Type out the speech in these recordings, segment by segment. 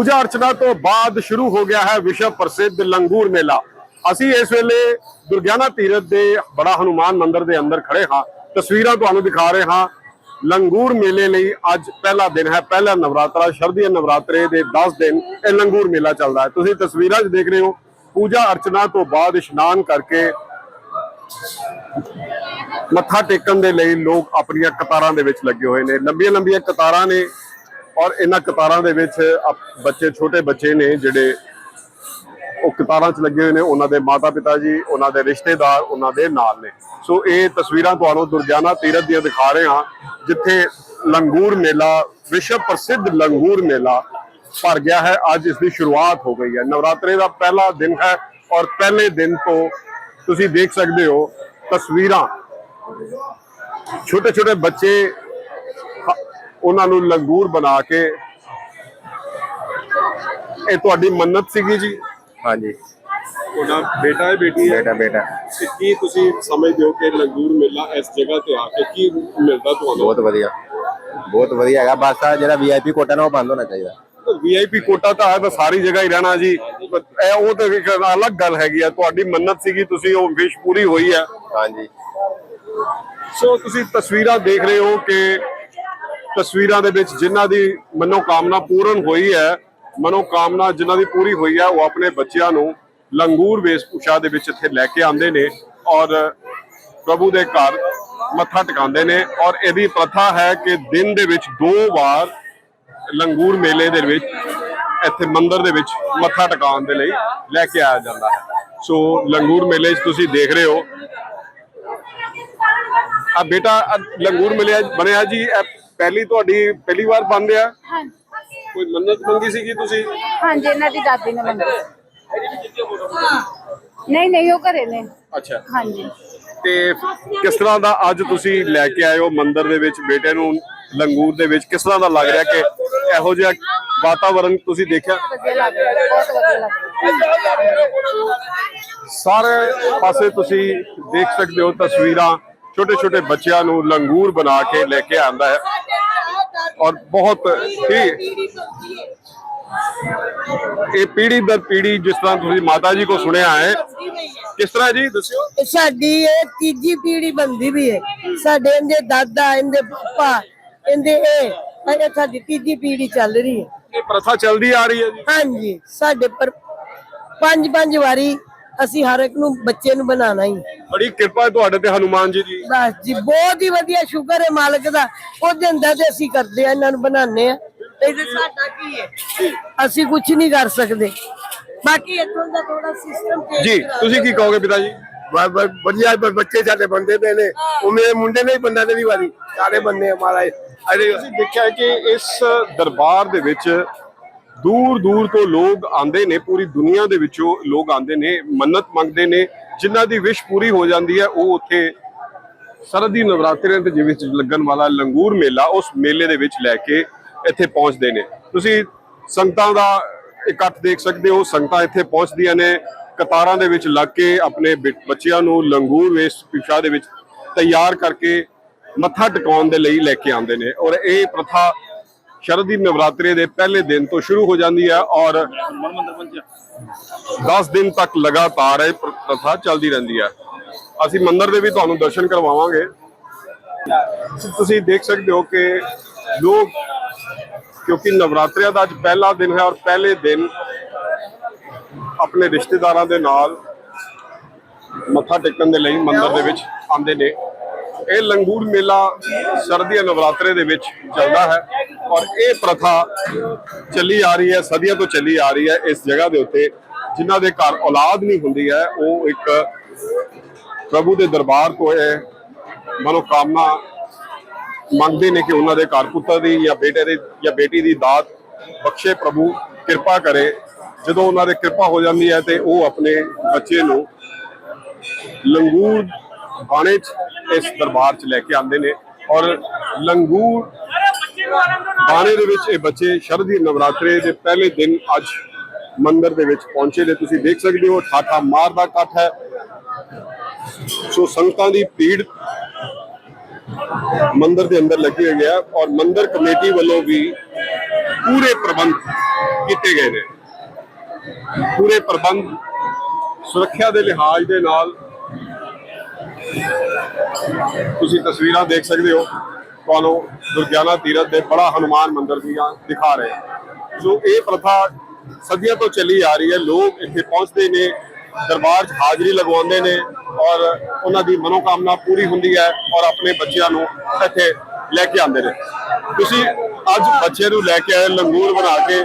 ਪੂਜਾ ਅਰਚਨਾ ਤੋਂ ਬਾਅਦ ਸ਼ੁਰੂ ਹੋ ਗਿਆ ਹੈ ਵਿਸ਼ਵ ਪ੍ਰਸਿੱਧ ਲੰਗੂਰ ਮੇਲਾ। ਅਸੀਂ ਇਸ ਵੇਲੇ ਦੁਰਗਿਆਨਾ ਤੀਰਥ ਦੇ ਬੜਾ ਹਨੂਮਾਨ ਮੰਦਿਰ ਦੇ ਅੰਦਰ ਖੜੇ ਹਾਂ। ਤਸਵੀਰਾਂ ਤੁਹਾਨੂੰ ਦਿਖਾ ਰਹੇ ਹਾਂ। ਲੰਗੂਰ ਮੇਲੇ ਲਈ ਅੱਜ ਪਹਿਲਾ ਦਿਨ ਹੈ, ਪਹਿਲਾ ਨਵਰਾਤਰਾ ਸ਼ਰਦੀ ਨਵਰਾਤਰੇ ਦੇ 10 ਦਿਨ ਇਹ ਲੰਗੂਰ ਮੇਲਾ ਚੱਲਦਾ ਹੈ। ਤੁਸੀਂ ਤਸਵੀਰਾਂ 'ਚ ਦੇਖ ਰਹੇ ਹੋ, ਪੂਜਾ ਅਰਚਨਾ ਤੋਂ ਬਾਅਦ ਇਸ਼ਨਾਨ ਕਰਕੇ ਮੱਥਾ ਟੇਕਣ ਦੇ ਲਈ ਲੋਕ ਆਪਣੀਆਂ ਕਤਾਰਾਂ ਦੇ ਵਿੱਚ ਲੱਗੇ ਹੋਏ ਨੇ। ਲੰਬੀਆਂ ਲੰਬੀਆਂ ਕਤਾਰਾਂ ਨੇ ਔਰ ਇਹਨਾਂ ਕਤਾਰਾਂ ਦੇ ਵਿੱਚ ਬੱਚੇ, ਛੋਟੇ ਬੱਚੇ ਨੇ ਜਿਹੜੇ ਉਹ ਕਤਾਰਾਂ 'ਚ ਲੱਗੇ ਹੋਏ ਨੇ, ਉਹਨਾਂ ਦੇ ਮਾਤਾ ਪਿਤਾ ਜੀ, ਉਹਨਾਂ ਦੇ ਰਿਸ਼ਤੇਦਾਰ, ਉਹਨਾਂ ਦੇ ਨਾਲ ਨੇ। ਸੋ ਇਹ ਤਸਵੀਰਾਂ ਤੁਹਾਨੂੰ ਦੁਰਗਿਆਨਾ ਤੀਰਥ ਦੀਆਂ ਦਿਖਾ ਰਹੇ ਹਾਂ, ਜਿੱਥੇ ਲੰਗੂਰ ਮੇਲਾ, ਵਿਸ਼ਵ ਪ੍ਰਸਿੱਧ ਲੰਗੂਰ ਮੇਲਾ ਭਰ ਗਿਆ ਹੈ। ਅੱਜ ਇਸ ਦੀ ਸ਼ੁਰੂਆਤ ਹੋ ਗਈ ਹੈ। ਨਵਰਾਤਰੇ ਦਾ ਪਹਿਲਾ ਦਿਨ ਹੈ ਔਰ ਪਹਿਲੇ ਦਿਨ ਤੋਂ ਤੁਸੀਂ ਦੇਖ ਸਕਦੇ ਹੋ ਤਸਵੀਰਾਂ। ਛੋਟੇ ਛੋਟੇ ਬੱਚੇ ਉਹਨਾਂ ਨੂੰ ਲੰਗੂਰ ਬਣਾ ਕੇ ਇਹ ਤੁਹਾਡੀ ਮੰਨਤ ਸੀਗੀ ਜੀ? ਹਾਂਜੀ। ਤੁਹਾਡਾ ਬੇਟਾ ਹੈ ਬੇਟੀ ਹੈ? ਬੇਟਾ ਬੇਟਾ। ਤੇ ਕੀ ਤੁਸੀਂ ਸਮਝਦੇ ਹੋ ਕਿ ਲੰਗੂਰ ਮੇਲਾ ਇਸ ਜਗ੍ਹਾ ਤੇ ਆ ਕੇ ਕੀ ਮਿਲਦਾ ਤੁਹਾਨੂੰ? ਬਹੁਤ ਵਧੀਆ। ਬਹੁਤ ਵਧੀਆ ਹੈਗਾ। ਬਸ ਆ ਜਿਹੜਾ ਵੀਆਈਪੀ ਕੋਟਾ ਨਾ ਉਹ ਬੰਦ ਹੋਣਾ ਚਾਹੀਦਾ। ਵੀਆਈਪੀ ਕੋਟਾ ਤਾਂ ਹੈ ਬਸ ਸਾਰੀ ਜਗ੍ਹਾ ਹੀ ਰਹਿਣਾ ਜੀ। ਇਹ ਉਹ ਤਾਂ ਇੱਕ ਅਲੱਗ ਗੱਲ ਹੈਗੀ ਆ। ਤੁਹਾਡੀ ਮੰਨਤ ਸੀਗੀ ਤੁਸੀਂ ਉਹ ਵਿਸ਼ ਪੂਰੀ ਹੋਈ ਹੈ। ਹਾਂਜੀ। ਸੋ ਤੁਸੀਂ ਤਸਵੀਰਾਂ ਦੇਖ ਰਹੇ ਹੋ ਕਿ ਤਸਵੀਰਾਂ ਦੇ ਵਿੱਚ ਜਿਨ੍ਹਾਂ ਦੀ ਮਨੋਕਾਮਨਾ ਪੂਰਨ ਹੋਈ ਹੈ, ਮਨੋਕਾਮਨਾ ਜਿਨ੍ਹਾਂ ਦੀ ਪੂਰੀ ਹੋਈ ਹੈ, ਉਹ ਆਪਣੇ ਬੱਚਿਆਂ ਨੂੰ ਲੰਗੂਰ ਵੇਸ਼ਭੂਸ਼ਾ ਦੇ ਵਿੱਚ ਇੱਥੇ ਲੈ ਕੇ ਆਉਂਦੇ ਨੇ ਔਰ ਪ੍ਰਭੂ ਦੇ ਘਰ ਮੱਥਾ ਟਿਕਾਉਂਦੇ ਨੇ ਔਰ ਇਹਦੀ ਪ੍ਰਥਾ ਹੈ ਕਿ ਦਿਨ ਦੇ ਵਿੱਚ ਦੋ ਵਾਰ ਲੰਗੂਰ ਮੇਲੇ ਦੇ ਵਿੱਚ ਇੱਥੇ ਮੰਦਿਰ ਦੇ ਵਿੱਚ ਮੱਥਾ ਟਿਕਾਉਣ ਦੇ ਲਈ ਲੈ ਕੇ ਆਇਆ ਜਾਂਦਾ ਹੈ। ਸੋ ਲੰਗੂਰ ਮੇਲੇ 'ਚ ਤੁਸੀਂ ਦੇਖ ਰਹੇ ਹੋ। ਆ ਬੇਟਾ ਲੰਗੂਰ ਮੇਲੇ ਬਣਿਆ ਜੀ ਪਹਿਲੀ ਤੁਹਾਡੀ ਪਹਿਲੀ ਵਾਰ ਬਣ ਰਿਹਾ? ਹਾਂਜੀ। ਕੋਈ ਮੰਨਤ ਮੰਗੀ ਸੀਗੀ ਤੁਸੀਂ? ਹਾਂਜੀ ਇਹਨਾਂ ਦੀ ਦਾਦੀ ਨੇ ਮੰਗੀ ਨਹੀਂ ਨਹੀਂ ਉਹ ਘਰੇ ਨੇ। ਅੱਛਾ। ਹਾਂਜੀ। ਤੇ ਕਿਸ ਤਰ੍ਹਾਂ ਦਾ ਅੱਜ ਤੁਸੀਂ ਲੈ ਕੇ ਆਏ ਹੋ ਮੰਦਿਰ ਦੇ ਵਿੱਚ ਬੇਟੇ ਨੂੰ ਲੰਗੂਰ ਦੇ ਵਿੱਚ? ਕਿਸ ਤਰ੍ਹਾਂ ਦਾ ਲੱਗ ਰਿਹਾ ਕਿ ਇਹੋ ਜਿਹਾ ਵਾਤਾਵਰਣ ਤੁਸੀਂ ਦੇਖਿਆ? ਸਾਰੇ ਪਾਸੇ ਤੁਸੀਂ ਦੇਖ ਸਕਦੇ ਹੋ ਤਸਵੀਰਾਂ। ਛੋਟੇ ਛੋਟੇ ਬੱਚਿਆਂ ਨੂੰ ਲੰਗੂਰ ਬਣਾ ਕੇ ਲੈ ਕੇ ਆਂਦਾ ਹੈ। ਔਰ ਬਹੁਤ ਹੀ ਇਹ ਪੀੜੀ ਦਰ ਪੀੜੀ ਜਿਸ ਤਰ੍ਹਾਂ ਤੁਸੀਂ ਮਾਤਾ ਜੀ ਕੋ ਸੁਣਿਆ ਹੈ ਕਿਸ ਤਰ੍ਹਾਂ ਜੀ ਦੱਸਿਓ? ਸਾਡੀ ਇਹ ਤੀਜੀ ਪੀੜੀ ਬੰਦੀ ਵੀ ਹੈ। ਸਾਡੇ ਇਹਦੇ ਦਾਦਾ ਇਹਦੇ ਪਾਪਾ ਇਹਦੇ ਇਹ ਇਹ ਸਾਡੀ ਤੀਜੀ ਪੀੜੀ ਚੱਲ ਰਹੀ ਹੈ। ਇਹ ਪ੍ਰਥਾ ਚੱਲਦੀ ਆ ਰਹੀ ਹੈ ਜੀ? ਹਾਂਜੀ ਸਾਡੇ ਪਰ ਪੰਜ ਪੰਜ ਵਾਰੀ ਅਸੀਂ ਹਰ ਇੱਕ ਨੂੰ ਬੱਚੇ ਨੂੰ ਬਣਾਉਣਾ ਹੀ। ਬੜੀ ਕਿਰਪਾ ਹੈ ਤੁਹਾਡੇ ਤੇ ਹਨੂਮਾਨ ਜੀ ਦੀ। ਬਸ ਜੀ ਬਹੁਤ ਹੀ ਵਧੀਆ ਸ਼ੁਕਰ ਹੈ ਮਾਲਕ ਦਾ। ਉਹ ਦਿੰਦਾ ਤੇ ਅਸੀਂ ਕਰਦੇ ਆ ਇਹਨਾਂ ਨੂੰ ਬਣਾਉਂਦੇ ਆ ਇਹਦੇ ਸਾਡਾ ਕੀ ਹੈ? ਅਸੀਂ ਕੁਝ ਨਹੀਂ ਕਰ ਸਕਦੇ। ਬਾਕੀ ਇੱਥੋਂ ਦਾ ਥੋੜਾ ਸਿਸਟਮ ਜੀ ਤੁਸੀਂ ਕੀ ਕਹੋਗੇ ਪਿਤਾ ਜੀ? ਵਧੀਆ ਬ- ਬੱਚੇ ਸਾਡੇ ਬੰਦੇ ਪਏ ਨੇ। ਉਹ ਮੇਰੇ ਮੁੰਡੇ ਨੇ ਹੀ ਬੰਦਾ ਤੇ ਵੀ ਵਾਰੀ। ਸਾਰੇ ਬੰਦੇ ਹਮਾਰਾ ਅਰੇ ਤੁਸੀਂ ਦੇਖਿਆ ਹੈ ਕਿ ਇਸ ਦਰਬਾਰ ਦੇ ਵਿੱਚ ਦੂਰ ਦੂਰ ਤੋਂ ਲੋਕ ਆਉਂਦੇ ਨੇ ਪੂਰੀ ਦੁਨੀਆ ਦੇ ਵਿੱਚੋਂ ਲੋਕ ਆਉਂਦੇ ਨੇ ਮੰਨਤ ਮੰਗਦੇ ਨੇ। ਜਿਨ੍ਹਾਂ ਦੀ ਵਿਸ਼ ਪੂਰੀ ਹੋ ਜਾਂਦੀ ਹੈ, ਉਹ ਉੱਥੇ ਸਰਦੀ ਨਵਰਾਤਰਿਆਂ ਦੇ ਵਿੱਚ ਲੱਗਣ ਵਾਲਾ ਲੰਗੂਰ ਮੇਲਾ, ਉਸ ਮੇਲੇ ਦੇ ਵਿੱਚ ਲੈ ਕੇ ਇੱਥੇ ਪਹੁੰਚਦੇ ਨੇ। ਤੁਸੀਂ ਸੰਗਤਾਂ ਦਾ ਇਕੱਠ ਦੇਖ ਸਕਦੇ ਹੋ, ਸੰਗਤਾਂ ਇੱਥੇ ਪਹੁੰਚਦੀਆਂ ਨੇ। ਕਤਾਰਾਂ ਦੇ ਵਿੱਚ ਲੱਗ ਕੇ ਆਪਣੇ ਬਿ- ਬੱਚਿਆਂ ਨੂੰ ਲੰਗੂਰ ਵੇਸ਼ ਪਿਸ਼ਾ ਦੇ ਵਿੱਚ ਤਿਆਰ ਕਰਕੇ ਮੱਥਾ ਟਿਕਾਉਣ ਦੇ ਲਈ ਲੈ ਕੇ ਆਉਂਦੇ ਨੇ। ਔਰ ਇਹ ਪ੍ਰਥਾ ਸ਼ਰਦੀ ਨਵਰਾਤਰੇ ਦੇ ਪਹਿਲੇ ਦਿਨ ਤੋਂ ਸ਼ੁਰੂ ਹੋ ਜਾਂਦੀ ਹੈ ਔਰ 10 ਦਿਨ ਤੱਕ ਲਗਾਤਾਰ ਇਹ ਪ੍ਰਥਾ ਚੱਲਦੀ ਰਹਿੰਦੀ ਹੈ। ਅਸੀਂ ਮੰਦਿਰ ਦੇ ਵੀ ਤੁਹਾਨੂੰ ਦਰਸ਼ਨ ਕਰਵਾਵਾਂਗੇ। ਤੁਸੀਂ ਦੇਖ ਸਕਦੇ ਹੋ ਕਿ ਲੋਕ, ਕਿਉਂਕਿ ਨਵਰਾਤਰਿਆਂ ਦਾ ਅੱਜ ਪਹਿਲਾ ਦਿਨ ਹੈ ਔਰ ਪਹਿਲੇ ਦਿਨ ਆਪਣੇ ਰਿਸ਼ਤੇਦਾਰਾਂ ਦੇ ਨਾਲ ਮੱਥਾ ਟੇਕਣ ਦੇ ਲਈ ਮੰਦਿਰ ਦੇ ਵਿੱਚ ਆਉਂਦੇ ਨੇ। ਇਹ ਲੰਗੂਰ ਮੇਲਾ ਸਰਦੀਆਂ ਨਵਰਾਤਰੇ ਦੇ ਵਿੱਚ ਚੱਲਦਾ ਹੈ। ਔਰ ਇਹ ਪ੍ਰਥਾ ਚੱਲੀ ਆ ਰਹੀ ਹੈ, ਸਦੀਆਂ ਤੋਂ ਚੱਲੀ ਆ ਰਹੀ ਹੈ ਇਸ ਜਗ੍ਹਾ ਦੇ ਉੱਤੇ, ਜਿਨ੍ਹਾਂ ਦੇ ਘਰ ਔਲਾਦ ਨਹੀਂ ਹੁੰਦੀ ਹੈ, ਉਹ ਇੱਕ ਪ੍ਰਭੂ ਦੇ ਦਰਬਾਰ ਤੋਂ ਇਹ ਮਨੋਕਾਮਨਾ ਮੰਗਦੇ ਨੇ ਕਿ ਉਹਨਾਂ ਦੇ ਘਰ ਪੁੱਤਰ ਦੀ ਜਾਂ ਬੇਟੇ ਦੀ ਜਾਂ ਬੇਟੀ ਦੀ ਦਾਤ ਬਖਸ਼ੇ, ਪ੍ਰਭੂ ਕਿਰਪਾ ਕਰੇ। ਜਦੋਂ ਉਹਨਾਂ ਦੇ ਕਿਰਪਾ ਹੋ ਜਾਂਦੀ ਹੈ ਤੇ ਉਹ ਆਪਣੇ ਬੱਚੇ ਨੂੰ ਲੰਗੂਰ ਬਾਣੇ 'ਚ ਇਸ ਦਰਬਾਰ 'ਚ ਲੈ ਕੇ ਆਉਂਦੇ ਨੇ ਔਰ ਲੰਗੂਰ ਬਾਣੇ ਦੇ ਵਿੱਚ ਇਹ ਬੱਚੇ ਸ਼ਰਦੀ ਨਵਰਾਤਰੇ ਦੇ ਪਹਿਲੇ ਦਿਨ ਅੱਜ ਮੰਦਿਰ ਦੇ ਵਿੱਚ ਪਹੁੰਚੇ ਨੇ। ਤੁਸੀਂ ਦੇਖ ਸਕਦੇ ਹੋ, ਠਾਠਾ ਮਾਰ ਦਾ ਇਕੱਠ ਹੈ। ਸੋ ਸੰਗਤਾਂ ਦੀ ਭੀੜ ਮੰਦਿਰ ਦੇ ਅੰਦਰ ਲੱਗੀ ਹੋਈ ਹੈ ਔਰ ਮੰਦਿਰ ਕਮੇਟੀ ਵੱਲੋਂ ਵੀ ਪੂਰੇ ਪ੍ਰਬੰਧ ਕੀਤੇ ਗਏ ਨੇ। ਪੂਰੇ ਪ੍ਰਬੰਧ ਸੁਰੱਖਿਆ ਦੇ ਲਿਹਾਜ਼ ਦੇ ਨਾਲ ਤੁਸੀਂ ਤਸਵੀਰਾਂ ਦੇਖ ਸਕਦੇ ਹੋ। ਤੁਹਾਨੂੰ ਦੁਰਗਿਆਨਾ ਤੀਰਥ ਦੇ ਬੜਾ ਹਨੂਮਾਨ ਮੰਦਿਰ ਦੀਆਂ ਦਿਖਾ ਰਹੇ ਹਾਂ। ਸੋ ਇਹ ਪ੍ਰਥਾ ਸਦੀਆਂ ਤੋਂ ਚੱਲੀ ਆ ਰਹੀ ਹੈ। ਲੋਕ ਇੱਥੇ ਪਹੁੰਚਦੇ ਨੇ ਦਰਬਾਰ 'ਚ ਹਾਜ਼ਰੀ ਲਗਵਾਉਂਦੇ ਨੇ ਔਰ ਉਹਨਾਂ ਦੀ ਮਨੋਕਾਮਨਾ ਪੂਰੀ ਹੁੰਦੀ ਹੈ ਔਰ ਆਪਣੇ ਬੱਚਿਆਂ ਨੂੰ ਇੱਥੇ ਲੈ ਕੇ ਆਉਂਦੇ ਨੇ। ਤੁਸੀਂ ਅੱਜ ਬੱਚੇ ਨੂੰ ਲੈ ਕੇ ਆਏ ਲੰਗੂਰ ਬਣਾ ਕੇ।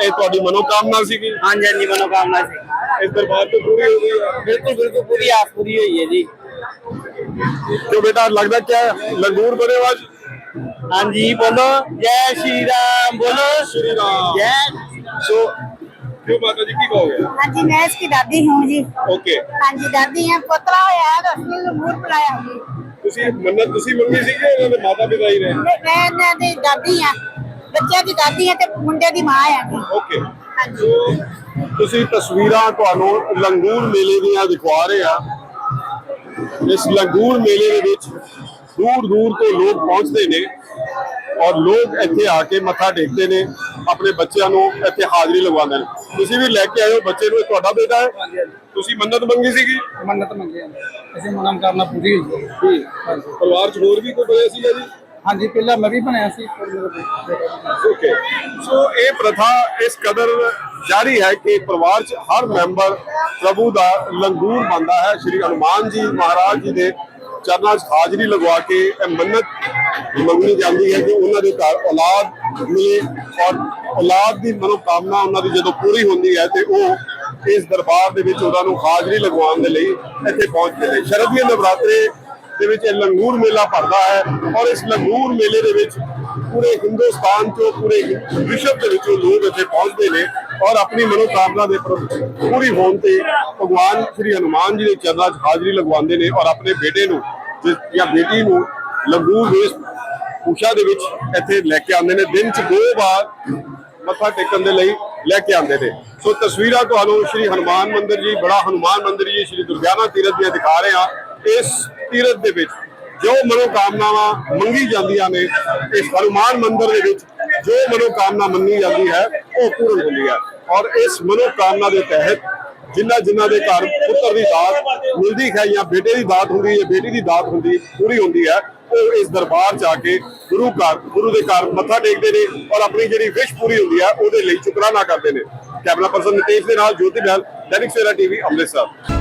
ਇਹ ਤੁਹਾਡੀ ਮਨੋਕਾਮਨਾ ਸੀਗੀ? ਹਾਂਜੀ ਹਾਂਜੀ ਮਨੋਕਾਮਨਾ ਸੀ। ਇਸ ਦਰਬਾਰ ਤੋਂ ਪੂਰੀ ਹੋ? ਗਈ। ਬਿਲਕੁਲ ਬਿਲਕੁਲ ਪੂਰੀ ਆਸ ਪੂਰੀ ਹੋਈ ਹੈ ਜੀ। ਕਿਉਂ ਬੇਟਾ ਲੱਗਦਾ ਕਿਆ ਲੰਗੂਰ ਬਣੇ ਅੱਜ। ਹਾਂਜੀ ਬੋਲੋ ਜੈ ਸ਼੍ਰੀ ਰਾਮ ਬੋਲੋ ਸ਼੍ਰੀ ਰਾਮ ਜੈ सो क्यों माता जी की कहोगे हाँ जी मैं इसकी दादी हूँ जी ओके हाँ जी दादी है पोतरा होया है तो असली लंगूर बुलाया जी ਤੁਸੀਂ ਮੰਨਤ ਤੁਸੀਂ ਮੰਗੀ ਸੀ ਕਿ ਉਹਨਾਂ ਦੇ ਮਾਤਾ ਪਿਤਾ ਹੀ ਨੇ मैं मैं इन्हां दी दादी हाँ ਬੱਚਿਆਂ ਦੀ ਦਾਦੀ ਹੈ ਤੇ ਮੁੰਡੇ ਦੀ ਮਾਂ ਹੈ ਜੀ ਓਕੇ ਹਾਂਜੀ ਸੋ ਤੁਸੀਂ ਤਸਵੀਰਾਂ ਤੁਹਾਨੂੰ ਲੰਗੂਰ ਮੇਲੇ ਦੀਆਂ ਦਿਖਾ ਰਹੇ ਆ ਇਸ ਲੰਗੂਰ ਮੇਲੇ ਦੇ ਵਿੱਚ ਦੂਰ ਦੂਰ ਤੋਂ ਲੋਕ ਪਹੁੰਚਦੇ ਨੇ ਔਰ ਲੋਕ ਇੱਥੇ ਆ ਕੇ ਮੱਥਾ ਟੇਕਦੇ ਨੇ ਆਪਣੇ ਬੱਚਿਆਂ ਨੂੰ ਇੱਥੇ ਹਾਜ਼ਰੀ ਲਗਵਾਉਂਦੇ ਨੇ। ਤੁਸੀਂ ਵੀ ਲੈ ਕੇ ਆਏ ਹੋ ਬੱਚੇ ਨੂੰ ਇਹ ਤੁਹਾਡਾ ਬੇਟਾ ਹੈ। ਤੁਸੀਂ ਮੰਨਤ ਮੰਗੀ ਸੀਗੀ? ਮੰਨਤ ਮੰਗੇ ਆ। ਅਸੀਂ ਮਨਮ ਕਰਨਾ ਪੂਰੀ ਹੋਈ ਹੈ। ਹਾਂਜੀ ਪਰਿਵਾਰ ਚ ਹੋਰ ਵੀ ਕੋਈ ਬਣਿਆ ਸੀਗਾ ਜੀ? ਹਾਂਜੀ ਪਹਿਲਾਂ ਮੈਂ ਵੀ ਬਣਿਆ ਸੀ। ਓਕੇ ਸੋ ਇਹ ਪ੍ਰਥਾ ਇਸ ਕਦਰ ਜਾਰੀ ਹੈ ਕਿ ਪਰਿਵਾਰ ਚ ਹਰ ਮੈਂਬਰ ਪ੍ਰਭੂ ਦਾ ਲੰਗੂਰ ਬੰਦਾ ਹੈ। ਸ਼੍ਰੀ ਹਨੂਮਾਨ ਜੀ ਮਹਾਰਾਜ ਜੀ ਦੇ ਚਰਨਾਂ 'ਚ ਹਾਜ਼ਰੀ ਲਗਵਾ ਕੇ ਇਹ ਮੰਨਤ ਮੰਗਣੀ ਜਾਂਦੀ ਹੈ ਕਿ ਉਹਨਾਂ ਦੇ ਘਰ ਔਲਾਦ ਮਿਲੇ ਔਰ ਔਲਾਦ ਦੀ ਮਨੋਕਾਮਨਾ ਉਹਨਾਂ ਦੀ ਜਦੋਂ ਪੂਰੀ ਹੁੰਦੀ ਹੈ ਤੇ ਉਹ ਇਸ ਦਰਬਾਰ ਦੇ ਵਿੱਚ ਉਹਨਾਂ ਨੂੰ ਹਾਜ਼ਰੀ ਲਗਵਾਉਣ ਦੇ ਲਈ ਇੱਥੇ ਪਹੁੰਚਦੇ ਨੇ। ਸ਼ਰਦੀय ਨਵਰਾਤਰੇ ਦੇ ਵਿੱਚ ਇਹ ਲੰਗੂਰ ਮੇਲਾ ਭਰਦਾ ਹੈ ਔਰ ਇਸ ਲੰਗੂਰ ਮੇਲੇ ਦੇ ਵਿੱਚ ਪੂਰੇ ਹਿੰਦੁਸਤਾਨ ਤੋਂ ਪੂਰੇ ਵਿਸ਼ਵ ਦੇ ਵਿੱਚੋਂ ਲੋਕ ਇੱਥੇ ਪਹੁੰਚਦੇ ਨੇ। ਔਰ ਆਪਣੀ ਮਨੋਕਾਮਨਾ ਦੇ ਪ੍ਰ- ਪੂਰੀ ਹੋਣ ਤੇ ਭਗਵਾਨ ਸ੍ਰੀ ਹਨੂਮਾਨ ਜੀ ਦੇ ਚਰਨਾਂ 'ਚ ਹਾਜ਼ਰੀ ਲਗਵਾਉਂਦੇ ਨੇ ਔਰ ਆਪਣੇ ਬੇਟੇ ਨੂੰ, ਜਿਸ- ਜਾਂ ਬੇਟੀ ਨੂੰ ਲੰਗੂਰ ਵੇਸ਼ ਪੂਸ਼ਾ ਦੇ ਵਿੱਚ ਇੱਥੇ ਲੈ ਕੇ ਆਉਂਦੇ ਨੇ। ਦਿਨ 'ਚ ਦੋ ਵਾਰ ਮੱਥਾ ਟੇਕਣ ਦੇ ਲਈ ਲੈ ਕੇ ਆਉਂਦੇ ਨੇ। ਸੋ ਤਸਵੀਰਾਂ ਤੁਹਾਨੂੰ ਸ਼੍ਰੀ ਹਨੂਮਾਨ ਮੰਦਿਰ ਜੀ, ਬੜਾ ਹਨੂਮਾਨ ਮੰਦਿਰ ਜੀ, ਸ਼੍ਰੀ ਦੁਰਗਿਆਨਾ ਤੀਰਥ ਦੀਆਂ ਦਿਖਾ ਰਹੇ ਹਾਂ। ਇਸ ਤੀਰਥ ਦੇ ਵਿੱਚ ਜੋ ਮਨੋਕਾਮਨਾਵਾਂ ਮੰਗੀ ਜਾਂਦੀਆਂ ਨੇ, ਇਸ ਹਨੂਮਾਨ ਮੰਦਿਰ ਦੇ ਵਿੱਚ ਜੋ ਮਨੋਕਾਮਨਾ ਮੰਨੀ ਜਾਂਦੀ ਹੈ ਉਹ ਪੂਰਨ ਹੁੰਦੀ ਹੈ ਔਰ ਇਸ ਮਨੋਕਾਮਨਾ ਦੇ ਤਹਿਤ ਜਿਨ੍ਹਾਂ ਜਿਨ੍ਹਾਂ ਦੇ ਘਰ ਪੁੱਤਰ ਦੀ ਦਾਤ ਮਿਲਦੀ ਹੈ ਜਾਂ ਬੇਟੇ ਦੀ ਦਾਤ ਹੁੰਦੀ ਹੈ, ਬੇਟੀ ਦੀ ਦਾਤ ਹੁੰਦੀ, ਪੂਰੀ ਹੁੰਦੀ ਹੈ, ਉਹ ਇਸ ਦਰਬਾਰ ਚ ਆ ਕੇ ਗੁਰੂ ਘਰ, ਗੁਰੂ ਦੇ ਘਰ ਮੱਥਾ ਟੇਕਦੇ ਨੇ ਔਰ ਆਪਣੀ ਜਿਹੜੀ ਵਿਸ਼ ਪੂਰੀ ਹੁੰਦੀ ਹੈ, ਉਹਦੇ ਲਈ ਸ਼ੁਕਰਾਨਾ ਕਰਦੇ ਨੇ। ਕੈਮਰਾ ਪਰਸਨ ਨਿਤੇਸ਼ ਦੇ ਨਾਲ ਜੋਤੀ ਬਹਿਲ, ਦੈਨਿਕ ਸਵੇਰਾ ਟੀਵੀ, ਅੰਮ੍ਰਿਤਸਰ।